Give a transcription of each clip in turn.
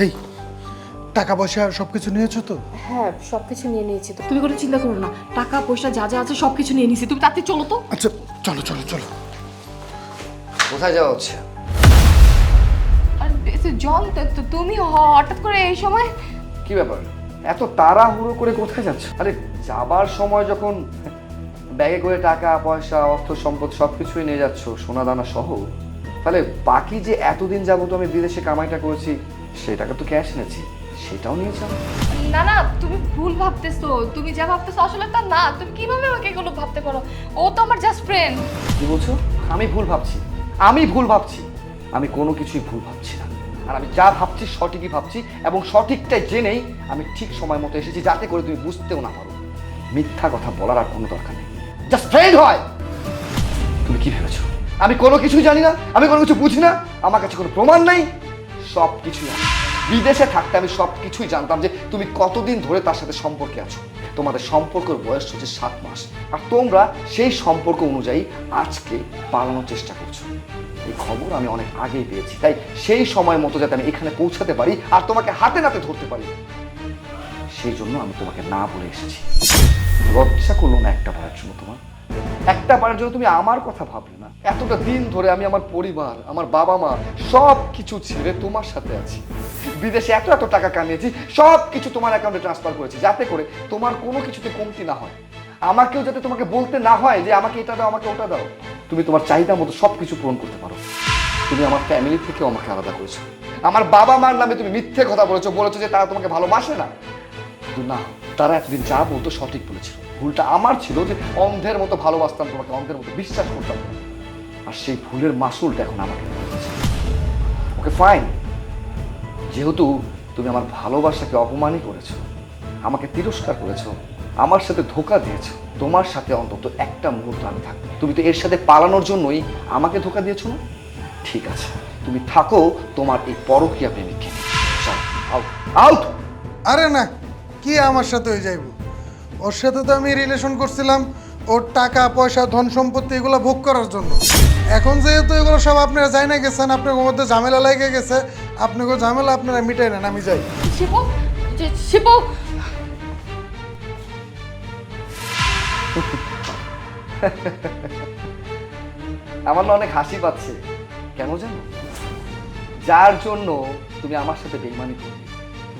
এই টাকা পয়সা সব কিছু নিয়েছো তো? হ্যাঁ সব কিছু নিয়ে নিয়েছি তো। তুমি কোনো চিন্তা করো না টাকা পয়সা যা যা আছে সব কিছু নিয়ে নিছি তুমি তাতে চলো তো। আচ্ছা চলো চলো চলো। কোথায় যাওয়া হচ্ছে? আর জন তুমি হঠাৎ করে এই সময়? কি ব্যাপার? এত তাড়াহুড়ো করে কোথায় যাচ্ছ? আরে যাবার সময় যখন ব্যাগে করে টাকা পয়সা অর্থ সম্পদ সব কিছুই নিয়ে যাচ্ছ সোনা দানা সহ তাহলে বাকি যে এতদিন যাবত আমি বিদেশে কামাইটা করেছি সেই টাকা তো ক্যাশ এনেছি সেটাও নিয়েছি আমি। না না তুমি ভুল ভাবতেছো তুমি যা ভাবতেছো আসলে তা না তুমি কীভাবে আমাকে এগুলো ভাবতে পারো? ও তো আমার জাস্ট ফ্রেন্ড কি বলছো? আমি ভুল ভাবছি আমি ভুল ভাবছি। আমি কোনো কিছুই ভুল ভাবছি না। আর আমি যা ভাবছি সঠিকই ভাবছি এবং সঠিকটাই জেনেই আমি ঠিক সময় মতো এসেছি যাতে করে তুমি বুঝতেও না পারো। মিথ্যা কথা বলার আর কোনো দরকার নেই। জাস্ট ফ্রেন্ড হয়! তুমি কি ভেবেছো? আমি কোনো কিছুই জানি না আমি কোনো কিছু বুঝি না আমার কাছে কোনো প্রমাণ নেই। সব কিছুই আমি বিদেশে থাকতে আমি সব কিছুই জানতাম যে তুমি কতদিন ধরে তার সাথে সম্পর্কে আছো। তোমাদের সম্পর্কের বয়স হচ্ছে সাত মাস। আর তোমরা সেই সম্পর্ক অনুযায়ী আজকে পালানোর চেষ্টা করছ। এই খবর আমি অনেক আগেই পেয়েছি। তাই সেই সময় মতো যাতে আমি এখানে পৌঁছাতে পারি আর তোমাকে হাতে নাতে ধরতে পারি। সেই জন্য আমি তোমাকে না বলে এসেছি। লজ্জা করল না একটা বারের জন্য তোমার? একটা বারের জন্য তুমি আমার কথা ভাবলে না। এতটা দিন ধরে আমি আমার পরিবার, আমার বাবা মা সব কিছু ছেড়ে তোমার সাথে আছি। বিদেশে এত এত টাকা কামিয়েছি, সব কিছু তোমার অ্যাকাউন্টে ট্রান্সফার করেছি, যাতে করে তোমার কোনো কিছুতে কমতি না হয়। আমাকেও যাতে তোমাকে বলতে না হয় যে আমাকে এটা দাও, আমাকে ওটা দাও। তুমি তোমার চাহিদা মতো সব কিছু পূরণ করতে পারো। তুমি আমার ফ্যামিলি থেকেও আমাকে আলাদা করেছ। আমার বাবা মার নামে তুমি মিথ্যে কথা বলেছ বলেছ যে তারা তোমাকে ভালোবাসে না। কিন্তু না। তারা এতদিন যা বলতো সঠিক বলেছিল। ভুলটা আমার ছিল যে অন্ধের মতো ভালোবাসতাম তোমাকে, অন্ধের মতো বিশ্বাস করতাম। আর সেই ভুলের মাসুলটা এখন আমাকে ওকে ফাইন যেহেতু তুমি আমার ভালোবাসাকে অপমানই করেছ, আমাকে তিরস্কার করেছ, আমার সাথে ধোকা দিয়েছ, তোমার সাথে অন্তত একটা মুহূর্ত আমি থাকব। তুমি তো এর সাথে পালানোর জন্যই আমাকে ধোকা দিয়েছ না? ঠিক আছে, তুমি থাকো তোমার এই পরকীয়া প্রেমিককে। আউট আউট আরে না কি আমার সাথে হয়ে যাইব? ওর সাথে তো আমি রিলেশন করছিলাম ওর টাকা পয়সা ধন সম্পত্তি এগুলো ভোগ করার জন্য। এখন যেহেতু এগুলো সব আপনারা যাই না গেছেন আপনার মধ্যে ঝামেলা লেগে গেছে আপনাকে ঝামেলা আপনারা মিটাই নেন আমি যাই। শিবু শিবু আমার না অনেক হাসি পাচ্ছে। কেন জানো? যার জন্য তুমি আমার সাথে বেইমানি করলে।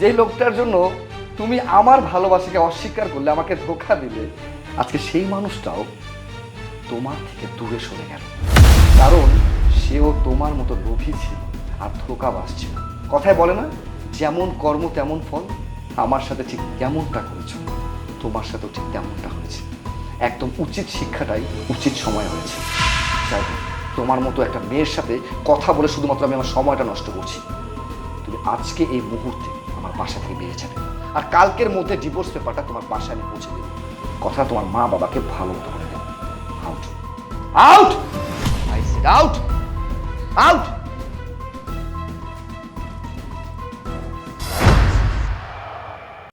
যে লোকটার জন্য তুমি আমার ভালোবাসাকে অস্বীকার করলে আমাকে ধোকা দিলে আজকে সেই মানুষটাও তোমার থেকে দূরে সরে গেল। কারণ সেও তোমার মতো লোভী ছিল আর ধোকা বাসছিল কথায় বলে না যেমন কর্ম তেমন ফল আমার সাথে ঠিক তেমনটা করেছ। তোমার সাথেও ঠিক তেমনটা হয়েছে। একদম উচিত শিক্ষাটাই উচিত সময় হয়েছে। যাই হোক, তোমার মতো একটা মেয়ের সাথে কথা বলে শুধুমাত্র আমি আমার সময়টা নষ্ট করছি। তুমি আজকে এই মুহূর্তে আমার বাসা থেকে বেরিয়ে যাবে। আর কালকের মধ্যে ডিভোর্স পেপারটা তোমার বাসায় আমি পৌঁছে দেবো। কথা তোমার মা বাবাকে ভালো মতো করে দেবো। Out out I said out out